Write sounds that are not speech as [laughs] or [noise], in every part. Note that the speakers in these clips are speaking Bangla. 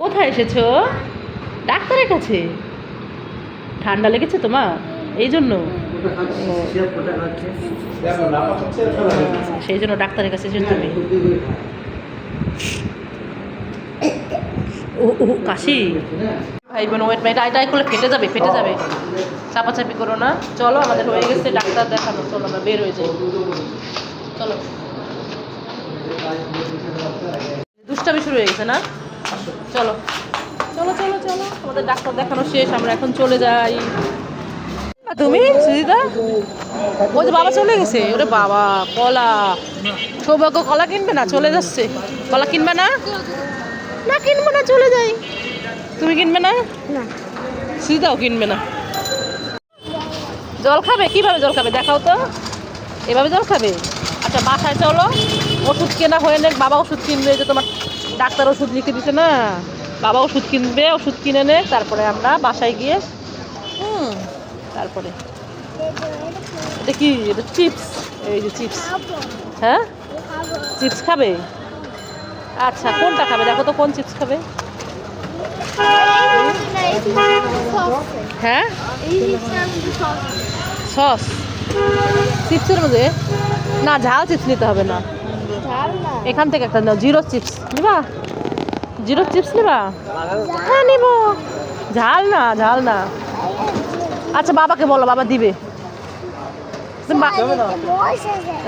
কোথায় এসেছ? ডাক্তারের কাছে? ঠান্ডা লেগেছে তোমার? এই জন্য? সেই জন্য ডাক্তারের কাছে তুমি? ও ও, কাশি? ভাই বোন ওয়েট এটা এটা করলে ফেটে যাবে ফেটে যাবে। চাপাচাপি করো না। চলো, আমাদের হয়ে গেছে, ডাক্তার দেখানো। চলো, আমরা বের হয়ে যাই। চলো। দুষ্টামি শুরু হয়ে গেছে না? চলো। চলো চলো চলো। আমাদের ডাক্তার দেখানো শেষ আমরা এখন চলে যাই। তুমি সুজিতা? ওই যে বাবা চলে গেছে। ওরে বাবা কলা। সৌভাগ্য কলা কিনবে না? চলে যাচ্ছে। কলা কিনবে না? না কিনবো না চলে যাই। তুমি কিনবে না? না। সুজিতাও কিনবে না। জল খাবে? কীভাবে জল খাবে? দেখাও তো। এভাবে জল খাবে? আচ্ছা বাসায় চলো। ওষুধ কেনা হয়ে নে বাবা ওষুধ কিনবে যে তোমার ডাক্তার ওষুধ লিখে দিছে না বাবা ওষুধ কিনবে ওষুধ কিনে নে তারপরে আমরা বাসায় গিয়ে হুম। তারপরে। এটা কি? এটা চিপস। এই যে চিপস। হ্যাঁ? চিপস খাবে? আচ্ছা কোনটা খাবে? দেখো তো কোন চিপস খাবে? হ্যাঁ? সস। চিপসের মধ্যে? না ঝাল চিপস নিতে হবে না। এখান থেকে একটা নাও জিরো চিপস। নিবা? জিরো চিপস নিবা? হ্যাঁ নিব। ঝাল না ঝাল না। আচ্ছা বাবাকে বলো বাবা দিবে।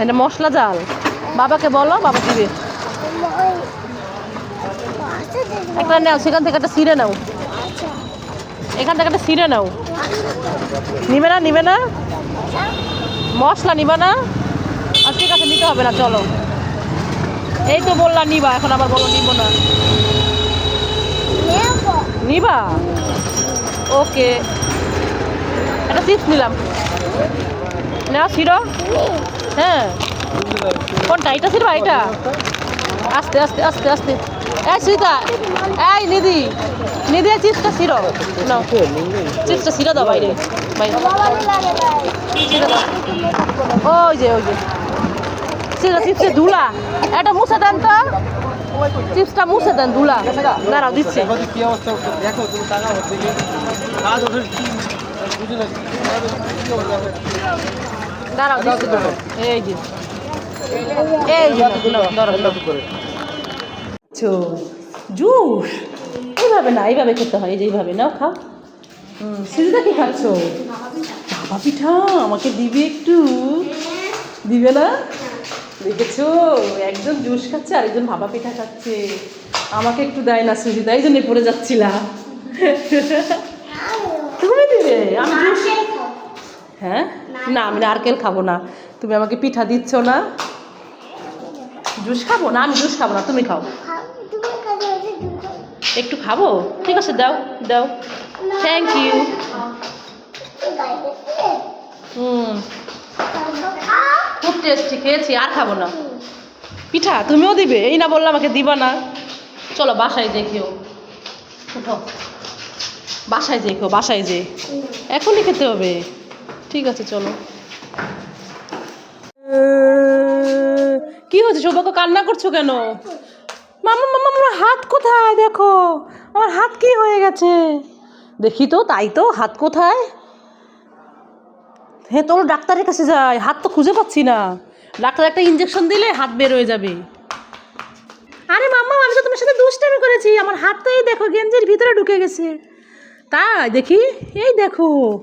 এটা মশলা জাল বাবাকে বলো বাবা দিবে। একটা নাও সেখান থেকে একটা সিরে নাও। এখান থেকে একটা সিরে নাও। নিবে না নিবে না? মশলা নিবে না? আর ঠিক আছে নিতে হবে না চলো। এই তো বললা নিবা এখন আবার বলো নিব না। নিবা। ওকে। একটা চিপস নিলাম। না শিরো হ্যাঁ। কোনটা? এটা ছিল এটা? আস্তে আস্তে আস্তে আস্তে। এই সুইতা এই নিধি। নিধি এই চিপসটা ছিল না চিপসটা ছিল দাও বাইরে। বাইরে। ওই যে ওই যে। চিপসে ধুলা। এটা মুছে দেন তো চিপসটা মুছে দেন, ধুলা। দাঁড়াও, দিচ্ছে। এই আচ্ছা এইভাবে না, এইভাবে খেতে হয়, এই যে এইভাবে। খাও। সিজুদা কি খাচ্ছ? পিঠা, আমাকে দিবে একটু। দিবে না? দেখেছ একজন জুস খাচ্ছে আরেকজন ভাবা পিঠা খাচ্ছে আমাকে একটু দেয় না সুজিদা এই জন্যই পড়ে যাচ্ছিলাম তুমি দিবে আমি জুস হ্যাঁ না আমি নারকেল খাব না তুমি আমাকে পিঠা দিচ্ছ না জুস খাব না আমি জুস খাব না তুমি খাও একটু খাব ঠিক আছে দাও দাও থ্যাংক ইউ হুম খুব টেস্টি খেয়েছি আর খাব না। পিঠা তুমিও দিবে এই না বললে আমাকে দিবা না। চলো বাসায় যে খেও। উঠো। বাসায় যে খেও বাসায় যে এখনই খেতে হবে। ঠিক আছে চলো। কি হচ্ছে সৌভাগ্য কান্না করছ কেন? মামা মামা আমার হাত কোথায়? দেখো। আমার হাত কি হয়ে গেছে? দেখি তো তাই তো হাত কোথায়? হ্যাঁ তোর ডাক্তারের কাছে যাই, হাত তো খুঁজে পাচ্ছি না। ডাক্তার একটা ইঞ্জেকশন দিলে হাত বের হয়ে যাবে। আরে মাম্মা, আমি তো তোমার সাথে দুষ্টামি করেছি, আমার হাতটা এই দেখো, গেঞ্জির ভিতরে ঢুকে গেছে। তাই, দেখি, এই দেখো।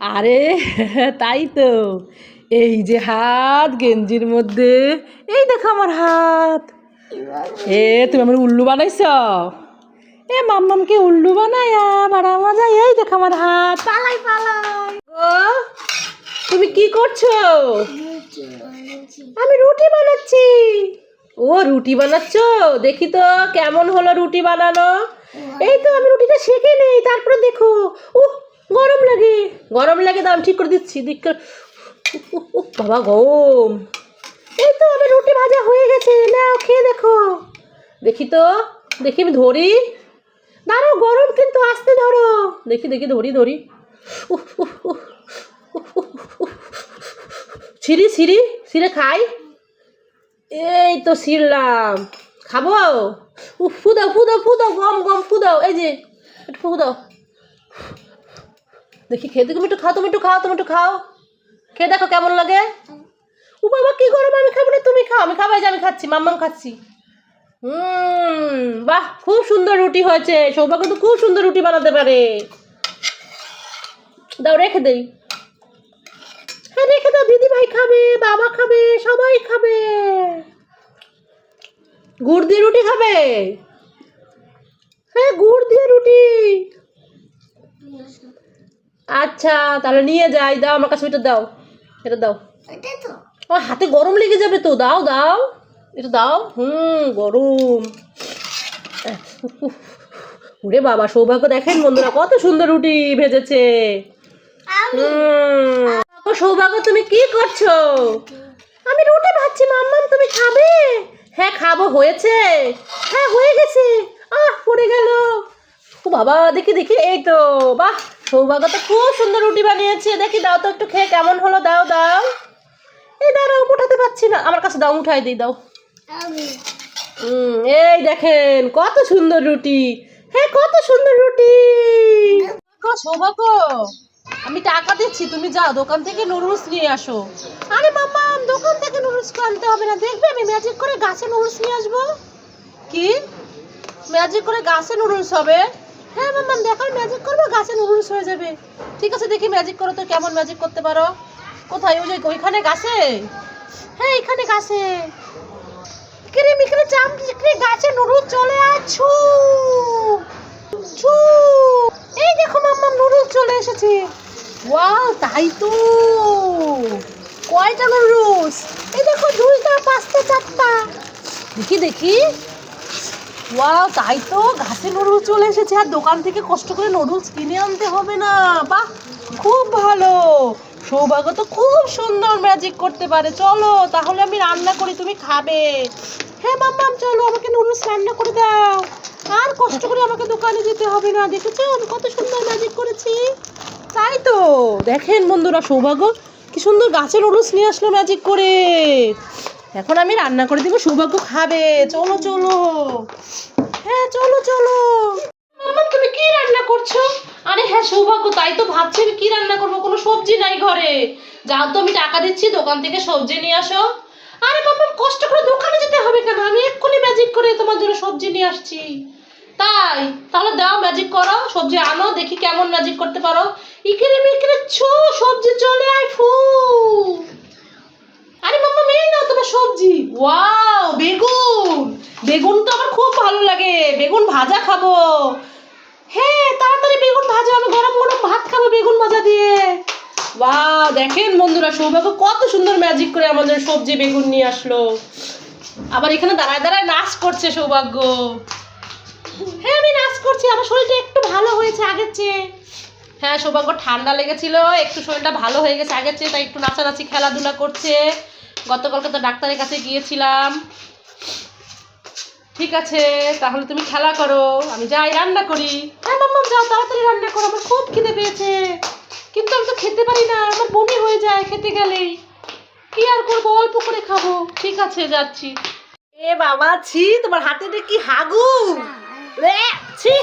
আরে, [laughs] তাই তো। এই যে হাত, গেঞ্জির মধ্যে, এই দেখো আমার হাত। এ, তুমি আমার উল্লু বানাইছ? এ মাম্মামকে উল্লু বানায়া? বাড়া মজা, এই দেখো আমার হাত। পালাই পালাই। ও তুমি কি করছ? আমি রুটি বানাচ্ছি। ও, রুটি বানাচ্ছো? দেখি তো কেমন হলো রুটি বানানো। এই তো আমি রুটিটা শেখে নেই, তারপরে দেখো। উহ, গরম লাগে। গরম লাগে দাম ঠিক করে দিচ্ছি দিক বাবা, গরম। এই তো আমি রুটি ভাজা হয়ে গেছে, নাও খেয়ে দেখো। দেখি তো, দেখি আমি ধরি। দাঁড়াও গরম কিন্তু আস্তে ধরো। দেখি দেখি ধরি ধরি। ছিঁড়ি ছিঁড়ি ছিঁড়ে খাই। এই তো ছিঁড়লাম খাব? উহ, ফুদাও ফুদাও ফুদাও গম গম দাও এই যে একটু ফুকু দাও দেখি খেয়ে তুমি একটু খাও তুমি একটু খাও তুমি একটু খাও। খেয়ে দেখো কেমন লাগে। ও বাবা কি গরম আমি খাব না তুমি খাও। আমি খাব এই যে আমি খাচ্ছি মাম্মাম খাচ্ছি। হুম। বাহ খুব সুন্দর রুটি হয়েছে। সৌভাগ্য তো খুব সুন্দর রুটি বানাতে পারে। দাও রেখে দেই। হ্যাঁ রেখে দাও দিদি ভাই খাবে বাবা খাবে সবাই খাবে। গুড় দিয়ে রুটি খাবে? হ্যাঁ গুড় দিয়ে রুটি। আচ্ছা তাহলে নিয়ে যাই। দাও আমার কাছে এটা দাও। এটা দাও। আমার হাতে গরম লেগে যাবে তো। দাও দাও। এটা দাও। হুম গরম। ওরে বাবা সৌভাগ্য দেখেন বন্ধুরা কত সুন্দর রুটি ভেজেছে। সৌভাগ্য তুমি কি করছ? আমি রুটি ভাজছি মাম্মাম তুমি খাবে? হ্যাঁ খাব হয়েছে। হ্যাঁ হয়ে গেছে। আহ পড়ে গেল। ও বাবা দেখি দেখি এই তো। বাহ সৌভাগ্য তো খুব সুন্দর রুটি বানিয়েছে। দেখি দাও তো একটু খেয়ে কেমন হলো? দাও দাও। এই দাঁড়াও উঠাতে পারছি না। আমার কাছে দাও উঠাই দিই দাও। এই দেখেন কত সুন্দর রুটি। হ্যাঁ কত সুন্দর রুটি। সৌভাগ্য আমি টাকা দিচ্ছি তুমি যাও দোকান থেকে নুডলস নিয়ে আসো। আরে মাম্মা দোকান থেকে নুডলস আনতে হবে না। দেখবে আমি ম্যাজিক করে গাছে নুডলস নিয়ে আসব। কি? ম্যাজিক করে গাছে নুডলস হবে? হ্যাঁ মাম্মা দেখো ম্যাজিক করব গাছে নুডলস হয়ে যাবে। ঠিক আছে দেখি ম্যাজিক করো তো কেমন ম্যাজিক করতে পারো। কোথায়? ওই যে ওইখানে গাছে? হ্যাঁ এখানে গাছে। কিরে মিকরে চাম কিরে গাছে নুডলস চলে আছো ছু। এই দেখো মাম্মা নুডলস চলে এসেছে। ওয়াও, তাই তো। কয়টা নুডলস এই দেখো দুইটা, পাঁচটা, চারটা। দেখি দেখি। ওয়াও, তাই তো। ঘাসে নুডলস চলে এসেছে। আর দোকান থেকে কষ্ট করে নুডলস কিনে আনতে হবে না। বাহ, খুব ভালো। সৌভাগ্য তো খুব সুন্দর ম্যাজিক করতে পারে। চলো, তাহলে আমি রান্না করি, তুমি খাবে। হ্যাঁ মাম্মাম চলো, আমাকে নুডলস রান্না করে দাও। আর কষ্ট করে আমাকে দোকানে যেতে হবে না, দেখেছ? আমি কত সুন্দর ম্যাজিক করেছি। তাই তো। দেখেন বন্ধুরা, সৌভাগ্য, কি সুন্দর গাছের নুডলস নিয়ে আসলো ম্যাজিক করে। এখন আমি রান্না করে দিব, সৌভাগ্য খাবে। চলো চলো। হ্যাঁ চলো চলো। তুমি কি রান্না করছ? আরে হ্যাঁ সৌভাগ্য, তাই তো ভাবছি আমি কি রান্না করব, কোনো সবজি নাই ঘরে। যাও তো, আমি টাকা দিচ্ছি, দোকান থেকে সবজি নিয়ে আসো। আরে বাবা কষ্ট করে দোকানে যেতে হবে কেন? আমি এক্ষুনি ম্যাজিক করে তোমার জন্য সবজি নিয়ে আসছি। তাই, তাহলে দাও ম্যাজিক করো, সবজি আনো, দেখি কেমন ম্যাজিক করতে পারো। ইকেরে মিকেরে ছো, সবজি চলে আয়, ফু। আরে মাম্মা মেয়ে নাও তোমার সবজি। ওয়াও, বেগুন। বেগুন তো আমার খুব ভালো লাগে। বেগুন ভাজা খাব হ্যাঁ তাড়াতাড়ি বেগুন ভাজা আমি গরম গরম ভাত খাব বেগুন ভাজা দিয়ে দেখেন বন্ধুরা, সৌভাগ্য, কত সুন্দর ম্যাজিক করে আমাদের সবজি বেগুন নিয়ে আসলো। আবার এখানে দাঁড়ায় দাঁড়ায় নাচ করছে সৌভাগ্য। হ্যাঁ আমি নাচ করছি, আমার শরীরটা একটু ভালো হয়েছে আগের চেয়ে। হ্যাঁ সৌভাগ্য, ঠান্ডা লেগেছিল, একটু শরীরটা ভালো হয়ে গেছে আগের চেয়ে, তাই একটু নাচানাচি, খেলাধুলা করছে। গতকালকে তো ডাক্তারের কাছে গিয়েছিলাম। ঠিক আছে, তাহলে তুমি খেলা করো, আমি যাই, রান্না করি। হ্যাঁ মাম্মা যাও, তাড়াতাড়ি রান্না করো, আমার খুব খিদে পেয়েছে। কিন্তু আমি তো খেতে পারি না আমার বমি হয়ে যায় খেতে গেলেই। কি আর করব অল্প করে খাব। ঠিক আছে যাচ্ছি। এ বাবা ছি তোমার হাতে দেখি হাগু? এ, ছি।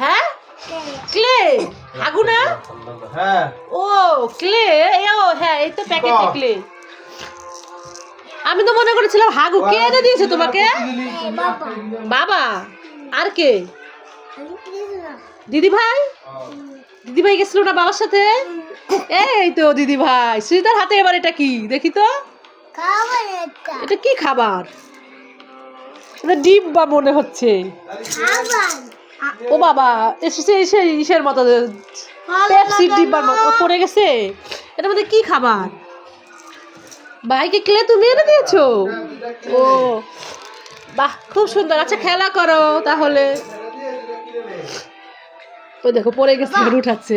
হ্যাঁ? ক্লে হাগু না? হ্যাঁ। ও ক্লে এ ও হ্যাঁ এই তো প্যাকেটে ক্লে। আমি তো মনে করেছিলাম হাগু। কে এনে দিয়েছে তোমাকে? বাবা। আর কে? দিদি ভাই দিদি ভাই গেছিল না বাবার সাথে? এই তো দিদি ভাই সুজিতার হাতে এবার এটা কি? দেখি তো। এটা কি খাবার? এটা ডিব্বা মনে হচ্ছে। ও বাবা এসেছে এসে ইসের মতো পেপসির ডিব্বার মতো। পড়ে গেছে? এটার মধ্যে কি খাবার? ভাইকে ক্লে তুমি এনে দিয়েছ? ও বাহ খুব সুন্দর। আচ্ছা খেলা করো তাহলে। ও দেখো পড়ে গেছে এবার উঠাচ্ছে।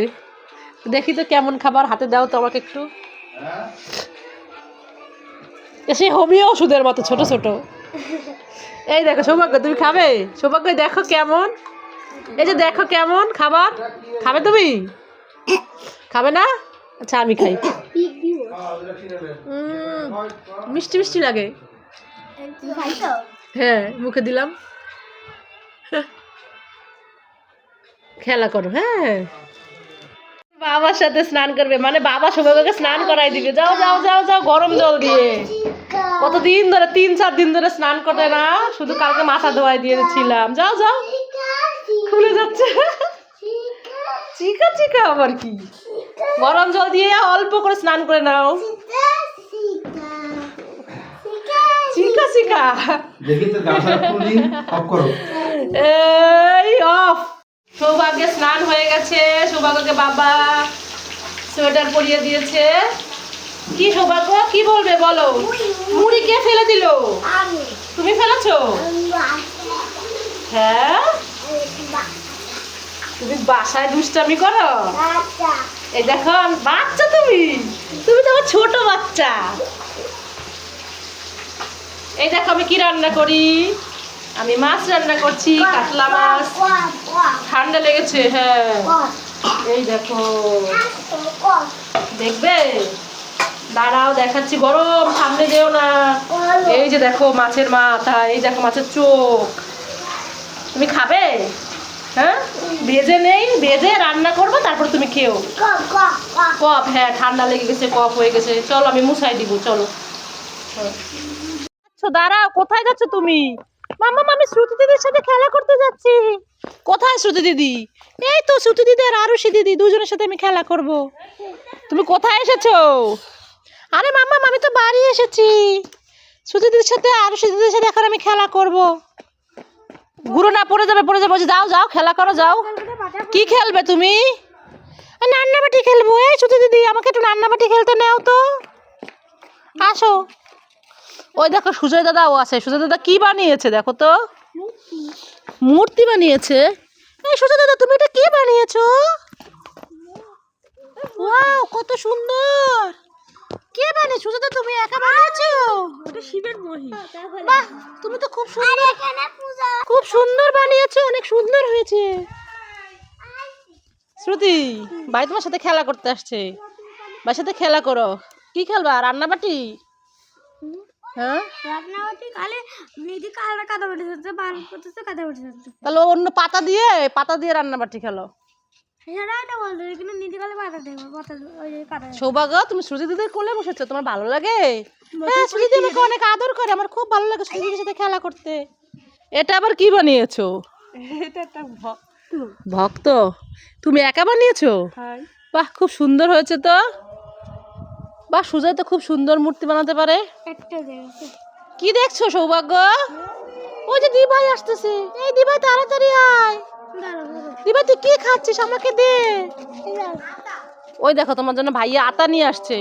দেখি তো কেমন খাবার হাতে দাও তো আমাকে একটু। এসে হোমিও ওষুধের মতো ছোট ছোট। এই দেখো সৌভাগ্য তুমি খাবে? সৌভাগ্য দেখো কেমন। এই যে দেখো কেমন খাবার। খাবে তুমি? খাবে না? আচ্ছা আমি খাই। মিষ্টি মিষ্টি লাগে। হ্যাঁ মুখে দিলাম। খেলা করো হ্যাঁ। বাবার সাথে স্নান করবে মানে বাবা সবাইকে স্নান করাই দিবে। যাও যাও যাও যাও গরম জল দিয়ে। কতদিন ধরে তিন চার দিন ধরে স্নান করে না? শুধু কালকে মাথা ধোয়াই দিয়েছিলাম। যাও যাও। খুলে যাচ্ছে। চিকা চিকা আবার কি? গরম জল দিয়ে অল্প করে স্নান করে নাও। চিকা চিকা। দেখি তো গামছা খুলি অফ করো। এই অফ। সৌভাগ্যে স্নান হয়ে গেছে। সৌভাগ্যকে বাবা সোয়েটার পরিয়ে দিয়েছে। কি সৌভাগ্য? কি বলবে বলো? মুড়ি। কে ফেলে দিল? তুমি ফেলেছো? হ্যাঁ? তুমি বাসায় দুষ্টামি করো? এই দেখো বাচ্চা তুমি। তুমি তো আমার ছোট বাচ্চা। এই দেখো আমি কি রান্না করি? আমি মাছ রান্না করছি, কাতলা মাছ। ঠান্ডা লেগেছে হ্যাঁ। এই দেখো। দেখবে? দাঁড়াও, দেখাচ্ছি। গরম, সামনে যেও না। এই যে দেখো মাছের মাথা, এই দেখো মাছের চোখ। তুমি খাবে? হ্যাঁ? ভেজে নেই, ভেজে রান্না করব, তারপর তুমি খেও। কফ হ্যাঁ ঠান্ডা লেগে গেছে কফ হয়ে গেছে। চলো, আমি মুছাই দিব চলো। আচ্ছা দাঁড়াও, কোথায় যাচ্ছ তুমি? মাম্মা আমি শ্রুতি দিদির সাথে খেলা করতে যাচ্ছি। কোথায় শ্রুতি দিদি? এই তো শ্রুতি দিদি আর আরুষি দিদি দুজনের সাথে আমি খেলা করব। তুমি কোথায় এসেছ? আরে মাম্মা আমি তো বাড়ি এসেছি। শ্রুতি দিদির সাথে আরুষি দিদির সাথে এখন আমি খেলা করব। গুরু না পড়ে যাবে পড়ে যাবে যাও যাও খেলা করো যাও। কি খেলবে তুমি? আ, রান্নাবাটি খেলব এই শ্রুতি দিদি আমাকে একটু রান্নাবাটি খেলতে নেও তো। আসো। ওই দেখো সুজয় দাদাও আছে। সুজয় দাদা কি বানিয়েছে দেখো তো? মূর্তি বানিয়েছে। এই সুজয় দাদা তুমি এটা কি বানিয়েছো? ওয়াও কত সুন্দর! কে বানিয়েছো সুজয় দাদা তুমি একা বানিয়েছো? ওটা শিবের মহিষ বাহ তুমি তো খুব সুন্দর। খুব সুন্দর বানিয়েছো অনেক সুন্দর হয়েছে। শ্রুতি ভাই তোমার সাথে খেলা করতে আসছে। ভাইয়ের সাথে খেলা করো। কি খেলবা রান্নাবাটি? হ্যাঁ? রান্নাবাটি কালে মেয়েদি কালটা কাদা বেটে যাচ্ছে বান করতেছে কাদা বেটে যাচ্ছে তাহলে অন্য পাতা দিয়ে পাতা দিয়ে রান্নাবাটি খেলো? সেটা একটা বলতো কিন্তু নিদি কালে পাতা দেবো পাতা ওই যে কাদা সৌভাগ্য তুমি সুজি দিদির কোলে বসেছো তোমার ভালো লাগে? হ্যাঁ সুজি দিদি আমাকে অনেক আদর করে আমার খুব ভালো লাগে সুজি সাথে খেলা করতে। এটা আবার কি বানিয়েছো? এটা একটা ভক্ত? তুমি একা বানিয়েছো? হয়। বাহ খুব সুন্দর হয়েছে তো। বাহ সুজয় তো খুব সুন্দর মূর্তি বানাতে পারে। কি দেখছ সৌভাগ্য? ওই যে দিভাই আসতেছে। এই দিভাই তাড়াতাড়ি আয়। দিভাই তুই কি খাচ্ছিস? আমাকে দে। ওই দেখো তোমার জন্য ভাইয়া আটা নিয়ে আসছে।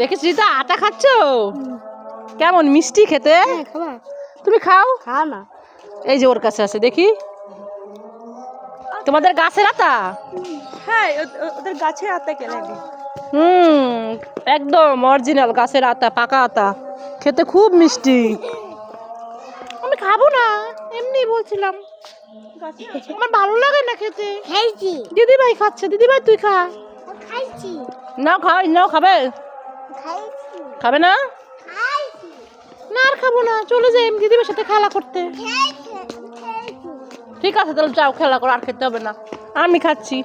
দেখেছি তা? আটা খাচ্ছো? কেমন মিষ্টি খেতে? তুমি খাও? খা না। এই যে ওর কাছে আছে দেখি। তোমাদের গাছের আতা? হ্যাঁ ওদের গাছের আতে কে লাগে? হুম একদম অরিজিনাল গাছের আতা পাকা আতা। খেতে খুব মিষ্টি। আমি খাব না এমনি বলছিলাম। আমার ভালো লাগে না খেতে। খাইছি। দিদি ভাই খাচ্ছে দিদি ভাই তুই খা। খাইছি। না খাও নাও খাবে? খাইছি। খাবে না? না আর খাব না চলে যাই দিদি ভাইয়ের সাথে খেলা করতে। ঠিক আছে তাহলে যাও খেলা করো আর খেতে হবে না। আমি খাচ্ছি।